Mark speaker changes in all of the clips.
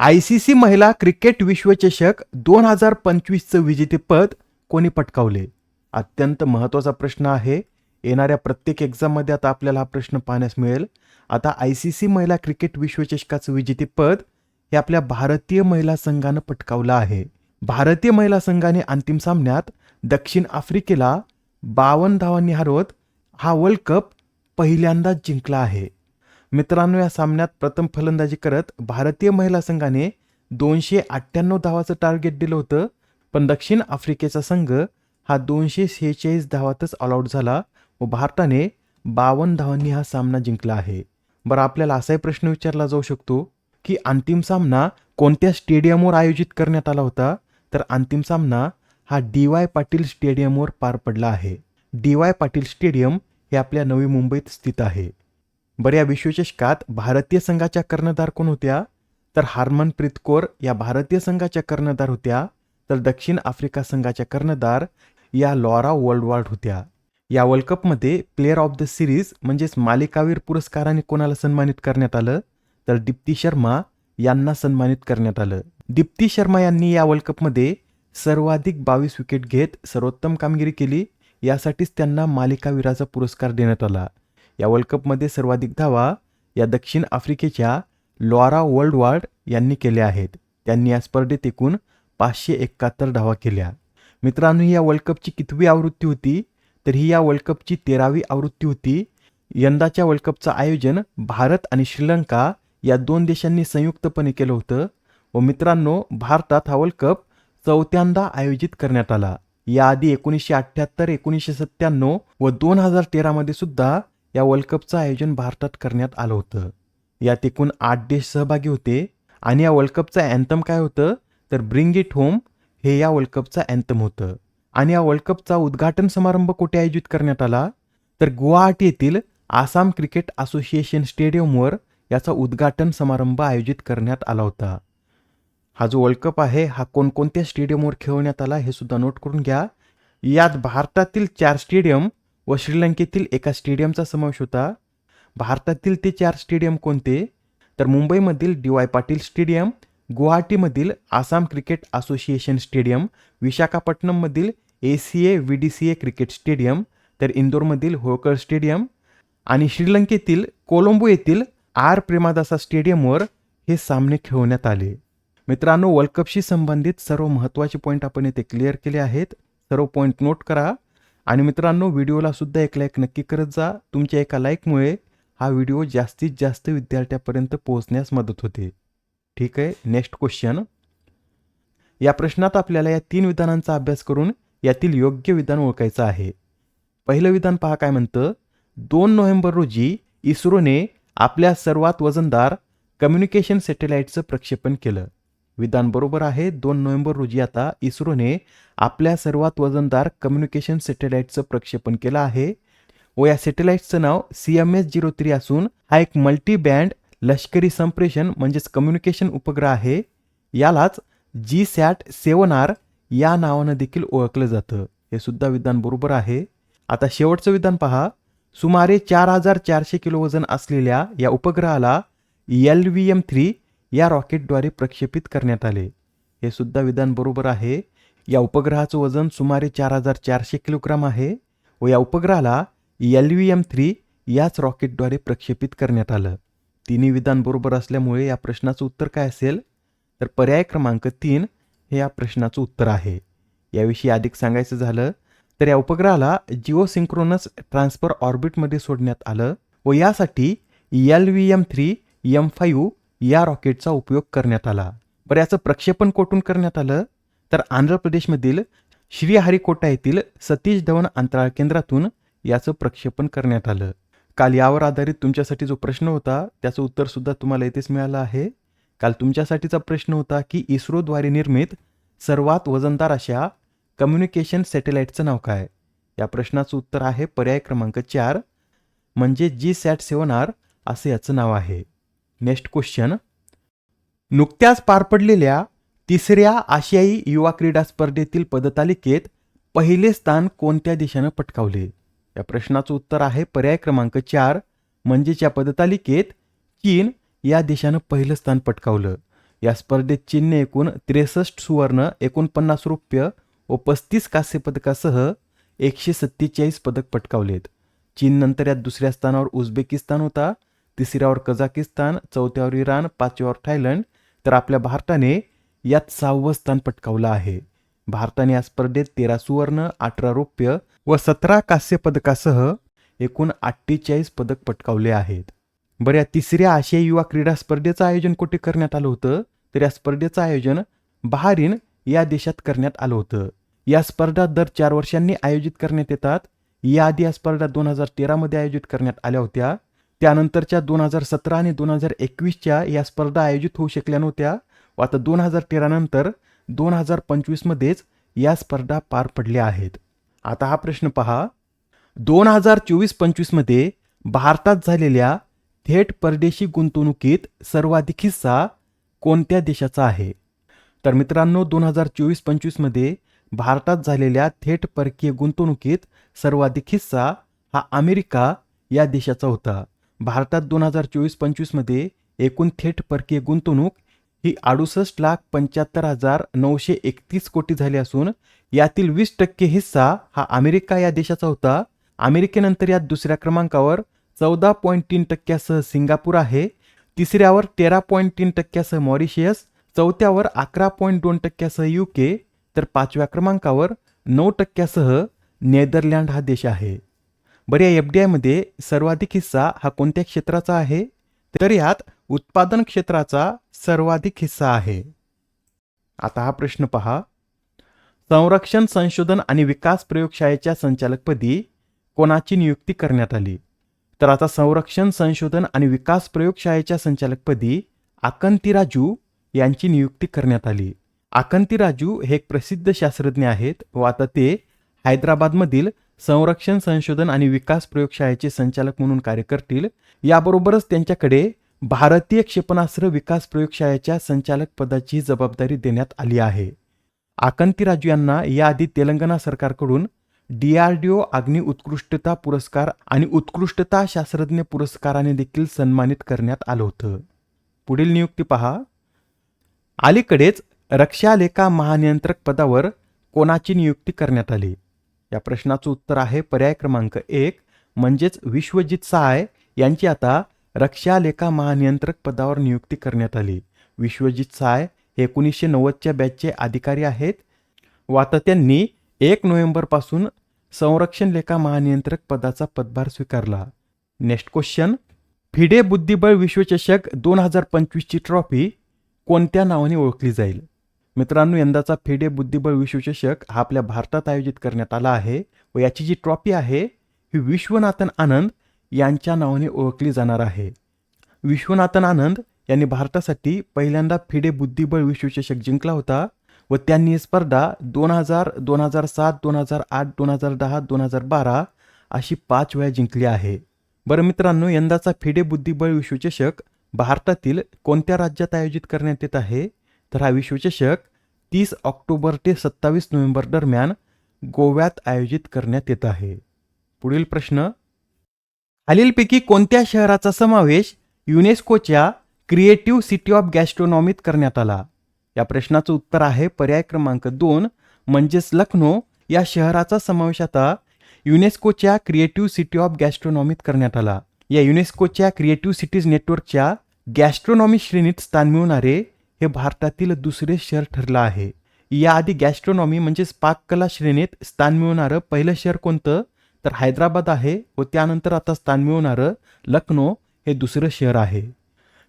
Speaker 1: I C C महिला cricket विश्वचषक दोन हजार पंचवीसचं विजेतेपद कोणी पटकावले? अत्यंत महत्त्वाचा प्रश्न आहे. येणाऱ्या प्रत्येक एक्झाममध्ये आता आपल्याला हा प्रश्न पाहण्यास मिळेल. आता आय सी सी महिला क्रिकेट विश्वचषकाचं विजेतेपद हे आपल्या भारतीय महिला संघानं पटकावलं आहे. भारतीय महिला संघाने अंतिम सामन्यात दक्षिण आफ्रिकेला बावन्न धावांनी हरवत हा वर्ल्ड कप पहिल्यांदाच जिंकला आहे. मित्रांनो या सामन्यात प्रथम फलंदाजी करत भारतीय महिला संघाने दोनशे अठ्ठ्याण्णव धावाचं टार्गेट दिलं होतं. पण दक्षिण आफ्रिकेचा संघ हा दोनशे शेहेचाळीस धावातच ऑलआउट झाला व भारताने बावन्न धावांनी हा सामना जिंकला आहे. बरं आपल्याला असाही प्रश्न विचारला जाऊ शकतो की अंतिम सामना कोणत्या स्टेडियमवर आयोजित करण्यात आला होता? तर अंतिम सामना हा डी वाय पाटील स्टेडियमवर पार पडला आहे. डी वाय पाटील स्टेडियम हे आपल्या नवी मुंबईत स्थित आहे. बरं या विश्वचषकात भारतीय संघाच्या कर्णधार कोण होत्या? तर हार्मनप्रीत कौर या भारतीय संघाच्या कर्णधार होत्या. तर दक्षिण आफ्रिका संघाच्या कर्णधार या लॉरा वर्ल्ड वर्ल्डवार्ड होत्या. या वर्ल्ड कपमध्ये प्लेअर ऑफ द सिरीज म्हणजेच मालिकावीर पुरस्काराने कोणाला सन्मानित करण्यात आलं? तर दीप्ती शर्मा यांना सन्मानित करण्यात आलं. दीप्ती शर्मा यांनी या वर्ल्ड कपमध्ये सर्वाधिक बावीस विकेट घेत सर्वोत्तम कामगिरी केली. यासाठीच त्यांना मालिकावीराचा पुरस्कार देण्यात आला. या वर्ल्ड कपमध्ये सर्वाधिक धावा या दक्षिण आफ्रिकेच्या लॉरा वर्ल्डवार्ड यांनी केल्या आहेत. त्यांनी या स्पर्धेत एकूण पाचशे एकाहत्तर धावा केल्या. मित्रांनो ही या वर्ल्ड कपची कितवी आवृत्ती होती? तर ही या वर्ल्ड कपची तेरावी आवृत्ती होती. यंदाच्या वर्ल्ड कपचं आयोजन भारत आणि श्रीलंका या दोन देशांनी संयुक्तपणे केलं होतं. व मित्रांनो भारतात हा वर्ल्ड कप चौथ्यांदा आयोजित करण्यात आला. याआधी एकोणीसशे अठ्ठ्याहत्तर एकोणीसशे सत्त्याण्णव व दोन हजार तेरामध्ये सुद्धा या वर्ल्ड कपचं आयोजन भारतात करण्यात आलं होतं. यात एकूण आठ देश सहभागी होते आणि या वर्ल्ड कपचं अँथम काय होतं? तर ब्रिंग इट होम हे या वर्ल्ड कपचं अँथम होतं. आणि या वर्ल्ड कपचा उद्घाटन समारंभ कुठे आयोजित करण्यात आला? तर गुवाहाटी येथील आसाम क्रिकेट असोसिएशन स्टेडियमवर याचा उद्घाटन समारंभ आयोजित करण्यात आला होता. हा जो वर्ल्ड कप आहे हा कोणकोणत्या स्टेडियमवर खेळवण्यात आला हे सुद्धा नोट करून घ्या. यात भारतातील चार स्टेडियम व श्रीलंकेतील एका स्टेडियमचा समावेश होता. भारतातील ते चार स्टेडियम कोणते? तर मुंबईमधील डी वाय पाटील स्टेडियम गुवाहाटीमधील Assam cricket association stadium विशाखापट्टणममधील A C A V D C A cricket stadium तर इंदोरमधील होळकर स्टेडियम आणि श्रीलंकेतील कोलंबो येथील आर प्रेमादासा स्टेडियमवर हे सामने खेळवण्यात आले. मित्रांनो वर्ल्ड कपशी संबंधित सर्व महत्त्वाचे पॉईंट आपण येथे क्लिअर केले आहेत. सर्व पॉईंट नोट करा. आणि मित्रांनो व्हिडिओला सुद्धा एक लाईक नक्की करत जा. तुमच्या एका लाईकमुळे हा व्हिडिओ जास्तीत जास्त विद्यार्थ्यापर्यंत पोहोचण्यास मदत होते. ठीक आहे? नेक्स्ट क्वेश्चन या प्रश्नात आपल्याला या तीन विधानांचा अभ्यास करून यातील योग्य विधान ओळखायचं आहे. पहिलं विधान पहा काय म्हणतं? दोन नोव्हेंबर रोजी इस्रोने आपल्या सर्वात वजनदार कम्युनिकेशन सॅटेलाईटचं प्रक्षेपण केलं. विधान बरोबर आहे. दोन नोव्हेंबर रोजी आता इस्रोने आपल्या सर्वात वजनदार कम्युनिकेशन सॅटेलाईटचं प्रक्षेपण केलं आहे. व या सॅटेलाईटचं नाव C M S zero three असून हा एक मल्टी बँड लष्करी संप्रेषण म्हणजेच कम्युनिकेशन उपग्रह आहे. यालाच जी सॅट सेवन आर या नावानं देखील ओळखलं जातं. हे सुद्धा विधान बरोबर आहे. आता शेवटचं विधान पहा. सुमारे चार हजार चारशे किलो वजन असलेल्या या उपग्रहाला एल व्ही एम थ्री या रॉकेटद्वारे प्रक्षेपित करण्यात आले. हे सुद्धा विधान बरोबर आहे. या उपग्रहाचं वजन सुमारे चार हजार चारशे किलोग्राम आहे व या उपग्रहाला एल व्ही एम थ्री याच रॉकेटद्वारे प्रक्षेपित करण्यात आलं. तिन्ही विधान बरोबर असल्यामुळे या प्रश्नाचं उत्तर काय असेल? तर पर्याय क्रमांक तीन हे या प्रश्नाचं उत्तर आहे. याविषयी अधिक सांगायचं झालं तर या उपग्रहाला जिओ सिंक्रोनस ट्रान्सफर ऑर्बिटमध्ये सोडण्यात आलं व यासाठी L V M three M five या रॉकेटचा उपयोग करण्यात आला. बरं याचं प्रक्षेपण कोठून करण्यात आलं? तर आंध्र प्रदेशमधील श्रीहरिकोटा येथील सतीश धवन अंतराळ केंद्रातून याचं प्रक्षेपण करण्यात आलं. काल यावर आधारित तुमच्यासाठी जो प्रश्न होता त्याचं उत्तरसुद्धा तुम्हाला येथेच मिळालं आहे. काल तुमच्यासाठीचा प्रश्न होता की इस्रोद्वारे निर्मित सर्वात वजनदार अशा कम्युनिकेशन सॅटेलाईटचं नाव काय? या प्रश्नाचं उत्तर आहे पर्याय क्रमांक चार म्हणजे जी सॅट सेवन आर असे याचं नाव आहे. Next question. नुकत्याच पार पडलेल्या तिसऱ्या आशियाई युवा क्रीडा स्पर्धेतील पदतालिकेत पहिले स्थान कोणत्या देशानं पटकावले? या प्रश्नाचं उत्तर आहे पर्याय क्रमांक चार म्हणजेच या पदतालिकेत चीन या देशानं पहिलं स्थान पटकावलं. या स्पर्धेत चीनने एकूण त्रेसष्ट सुवर्ण एकोणपन्नास रुप्य व पस्तीस कांस्य पदकासह एकशे सत्तेचाळीस पदक पटकावलेत. चीननंतर यात दुसऱ्या स्थानावर उझबेकिस्तान होता. तिसऱ्यावर कझाकिस्तान चौथ्यावर इराण पाचव्यावर थायलंड. तर आपल्या भारताने यात सहावं स्थान पटकावलं आहे. भारताने या स्पर्धेत तेरा सुवर्ण अठरा रौप्य व सतरा कांस्य पदकासह एकूण अठ्ठेचाळीस पदक पटकावले आहेत. बरं या तिसऱ्या आशिया युवा क्रीडा स्पर्धेचं आयोजन कुठे करण्यात आलं होतं? तर या स्पर्धेचं आयोजन बहारीन या देशात करण्यात आलं होतं. या स्पर्धा दर चार वर्षांनी आयोजित करण्यात येतात. याआधी या स्पर्धा दोन हजार तेरामध्ये आयोजित करण्यात आल्या होत्या. त्यानंतरच्या दोन हजार सतरा आणि दोन हजार एकवीसच्या या स्पर्धा आयोजित होऊ शकल्या नव्हत्या. व आता दोन हजार तेरानंतर दोन हजार पंचवीसमध्येच या स्पर्धा पार पडल्या आहेत. आता हा प्रश्न पहा. दोन हजार चोवीस पंचवीसमध्ये भारतात झालेल्या थेट परदेशी गुंतवणुकीत सर्वाधिक हिस्सा कोणत्या देशाचा आहे? तर मित्रांनो दोन हजार चोवीस पंचवीसमध्ये भारतात झालेल्या थेट परकीय गुंतवणुकीत सर्वाधिक हिस्सा हा अमेरिका या देशाचा होता. भारतात दोन हजार चोवीस पंचवीसमध्ये एकूण थेट परकीय गुंतवणूक ही अडुसष्ट लाख पंच्याहत्तर हजार नऊशे एकतीस कोटी झाली असून यातील वीस टक्के हिस्सा हा अमेरिका या देशाचा होता. अमेरिकेनंतर यात दुसऱ्या क्रमांकावर चौदा पॉईंट तीन टक्क्यासह सिंगापूर आहे. तिसऱ्यावर तेरा पॉईंट तीन टक्क्यासह मॉरिशियस चौथ्यावर अकरा पॉईंट दोन टक्क्यासह युके तर पाचव्या क्रमांकावर नऊ टक्क्यासह नेदरलँड हा देश आहे. बरं या एफ डी आयमध्ये सर्वाधिक हिस्सा हा कोणत्या क्षेत्राचा आहे? तर यात उत्पादन क्षेत्राचा सर्वाधिक हिस्सा आहे. आता हा प्रश्न पहा. संरक्षण संशोधन आणि विकास प्रयोगशाळेच्या संचालकपदी कोणाची नियुक्ती करण्यात आली? तर आता संरक्षण संशोधन आणि विकास प्रयोगशाळेच्या संचालकपदी आकंती राजू यांची नियुक्ती करण्यात आली. आकंती राजू हे एक प्रसिद्ध शास्त्रज्ञ आहेत व आता ते हैदराबादमधील संरक्षण संशोधन आणि विकास प्रयोगशाळेचे संचालक म्हणून कार्य करतील. याबरोबरच त्यांच्याकडे भारतीय क्षेपणास्त्र विकास प्रयोगशाळेच्या संचालक पदाची जबाबदारी देण्यात आली आहे. आकंती राजू यांना याआधी तेलंगणा सरकारकडून डीआरडीओ अग्नि उत्कृष्टता पुरस्कार आणि उत्कृष्टता शास्त्रज्ञ पुरस्काराने देखील सन्मानित करण्यात आलं होतं. पुढील नियुक्ती पहा. अलीकडेच रक्षा लेखा महानियंत्रक पदावर कोणाची नियुक्ती करण्यात आली? या प्रश्नाचं उत्तर आहे पर्याय क्रमांक एक म्हणजेच विश्वजित साय यांची आता रक्षा लेखा महानियंत्रक पदावर नियुक्ती करण्यात आली. विश्वजित साय हे एकोणीसशे नव्वदच्या बॅचचे अधिकारी आहेत. व आता त्यांनी एक नोव्हेंबरपासून संरक्षण लेखा महानियंत्रक पदाचा पदभार स्वीकारला. नेक्स्ट क्वेश्चन फिडे बुद्धिबळ विश्वचषक दोन हजार पंचवीसची ट्रॉफी कोणत्या नावाने ओळखली जाईल? मित्रांनो यंदाचा फिडे बुद्धिबळ विश्वचषक हा आपल्या भारतात आयोजित करण्यात आला आहे व याची जी ट्रॉफी आहे ही विश्वनाथन आनंद यांच्या नावाने ओळखली जाणार आहे. विश्वनाथन आनंद यांनी भारतासाठी पहिल्यांदा फिडे बुद्धिबळ विश्वचषक जिंकला होता व त्यांनी ही स्पर्धा दोन हजार दोन हजार सात दोन हजार आठ दोन हजार दहा दोन हजार बारा अशी पाच वेळा जिंकली आहे. बरं मित्रांनो यंदाचा फिडे बुद्धिबळ विश्वचषक भारतातील कोणत्या राज्यात आयोजित करण्यात येत आहे? तर हा विश्वचषक तीस ऑक्टोबर ते सत्तावीस नोव्हेंबर दरम्यान गोव्यात आयोजित करण्यात येत आहे. पुढील प्रश्न खालीलपैकी कोणत्या शहराचा समावेश युनेस्कोच्या क्रिएटिव्ह सिटी ऑफ गॅस्ट्रोनॉमीत करण्यात आला? या प्रश्नाचं उत्तर आहे पर्याय क्रमांक दोन म्हणजेच लखनौ या शहराचा समावेश आता युनेस्कोच्या क्रिएटिव्ह सिटी ऑफ गॅस्ट्रोनॉमीत करण्यात आला. या युनेस्कोच्या क्रिएटिव्ह सिटीज नेटवर्कच्या गॅस्ट्रोनॉमी श्रेणीत स्थान मिळवणारे हे भारतातील दुसरे शहर ठरलं आहे. याआधी गॅस्ट्रोनॉमी म्हणजेच पाककला श्रेणीत स्थान मिळवणारं पहिलं शहर कोणतं? तर हैदराबाद आहे व त्यानंतर आता स्थान मिळवणारं लखनौ हे दुसरं शहर आहे.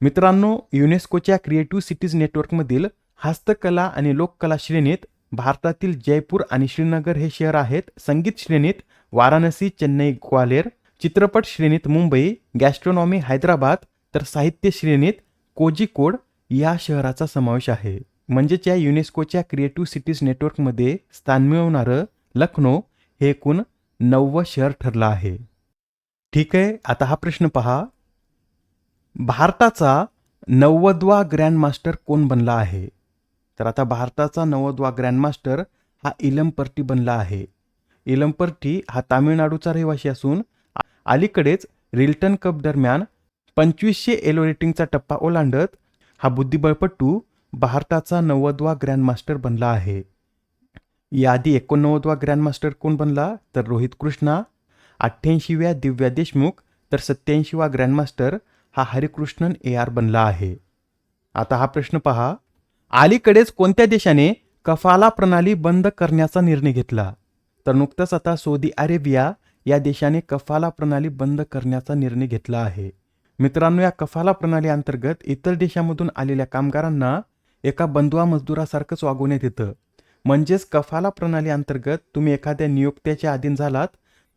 Speaker 1: मित्रांनो युनेस्कोच्या क्रिएटिव्ह सिटीज नेटवर्कमधील हस्तकला आणि लोककला श्रेणीत भारतातील जयपूर आणि श्रीनगर हे शहर आहेत. संगीत श्रेणीत वाराणसी चेन्नई ग्वालेर चित्रपट श्रेणीत मुंबई गॅस्ट्रोनॉमी हैदराबाद तर साहित्य श्रेणीत कोझिकोड या शहराचा समावेश आहे. म्हणजेच या युनेस्कोच्या क्रिएटिव्ह सिटीज नेटवर्कमध्ये स्थान मिळवणारं लखनौ हे एकूण नववं शहर ठरलं आहे. ठीक आहे आता हा प्रश्न पहा. भारताचा नव्वदवा ग्रँडमास्टर कोण बनला आहे? तर आता भारताचा नव्वदवा ग्रँडमास्टर हा इलमपर्टी बनला आहे. इलमपर्टी हा तामिळनाडूचा रहिवासी असून अलीकडेच रिल्टन कप दरम्यान पंचवीसशे एलो रेटिंगचा टप्पा ओलांडत हा बुद्धिबळपटू भारताचा नव्वदवा ग्रँडमास्टर बनला आहे. याआधी एकोणनव्वदवा ग्रँडमास्टर कोण बनला? तर रोहित कृष्णा. अठ्ठ्याऐंशीव्या दिव्या देशमुख तर सत्याऐंशीवा ग्रँडमास्टर हा हरिकृष्णन ए आर बनला आहे. आता हा प्रश्न पहा. अलीकडेच कोणत्या देशाने कफाला प्रणाली बंद करण्याचा निर्णय घेतला? तर नुकतंच आता सौदी अरेबिया या देशाने कफाला प्रणाली बंद करण्याचा निर्णय घेतला आहे. मित्रांनो या कफाला प्रणाली अंतर्गत इतर देशामधून आलेल्या कामगारांना एका बंधुआ मजदुरासारखंच वागवण्यात येतं. म्हणजेच कफाला प्रणाली अंतर्गत तुम्ही एखाद्या नियोक्त्याच्या अधीन झालात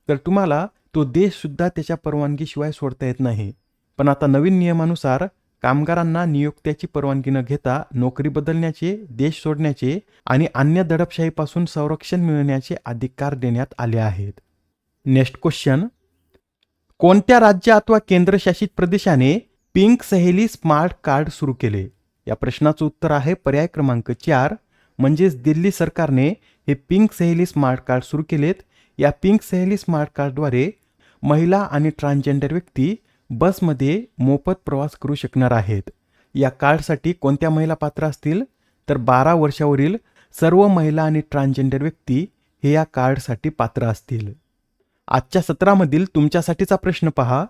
Speaker 1: तर तुम्हाला तो देशसुद्धा त्याच्या परवानगीशिवाय सोडता येत नाही. पण आता नवीन नियमानुसार कामगारांना नियोक्त्याची परवानगी न घेता नोकरी बदलण्याचे देश सोडण्याचे आणि अन्य दडपशाहीपासून संरक्षण मिळण्याचे अधिकार देण्यात आले आहेत. Next question. कोणत्या राज्य अथवा केंद्रशासित प्रदेशाने पिंक सहेली स्मार्ट कार्ड सुरू केले? या प्रश्नाचं उत्तर आहे पर्याय क्रमांक चार म्हणजेच दिल्ली सरकारने हे पिंक सहेली स्मार्ट कार्ड सुरू केलेत. या पिंक सहेली स्मार्ट कार्डद्वारे महिला आणि ट्रान्सजेंडर व्यक्ती बसमध्ये मोफत प्रवास करू शकणार आहेत. या कार्डसाठी कोणत्या महिला पात्र असतील? तर बारा वर्षावरील सर्व महिला आणि ट्रान्सजेंडर व्यक्ती हे या कार्डसाठी पात्र असतील. आजच्या सत्रामधील तुमच्यासाठीचा प्रश्न पहा.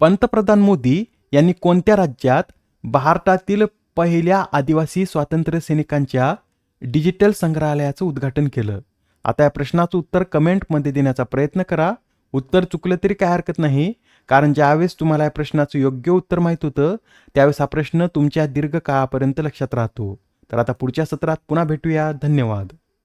Speaker 1: पंतप्रधान मोदी यांनी कोणत्या राज्यात भारतातील पहिल्या आदिवासी स्वातंत्र्य सैनिकांच्या डिजिटल संग्रहालयाचं उद्घाटन केलं? आता या प्रश्नाचं उत्तर कमेंटमध्ये देण्याचा प्रयत्न करा. उत्तर चुकलं तरी काय हरकत नाही कारण ज्यावेळेस तुम्हाला या प्रश्नाचं योग्य उत्तर माहीत होतं त्यावेळेस हा प्रश्न तुमच्या दीर्घकाळापर्यंत लक्षात राहतो. तर आता पुढच्या सत्रात पुन्हा भेटूया. धन्यवाद.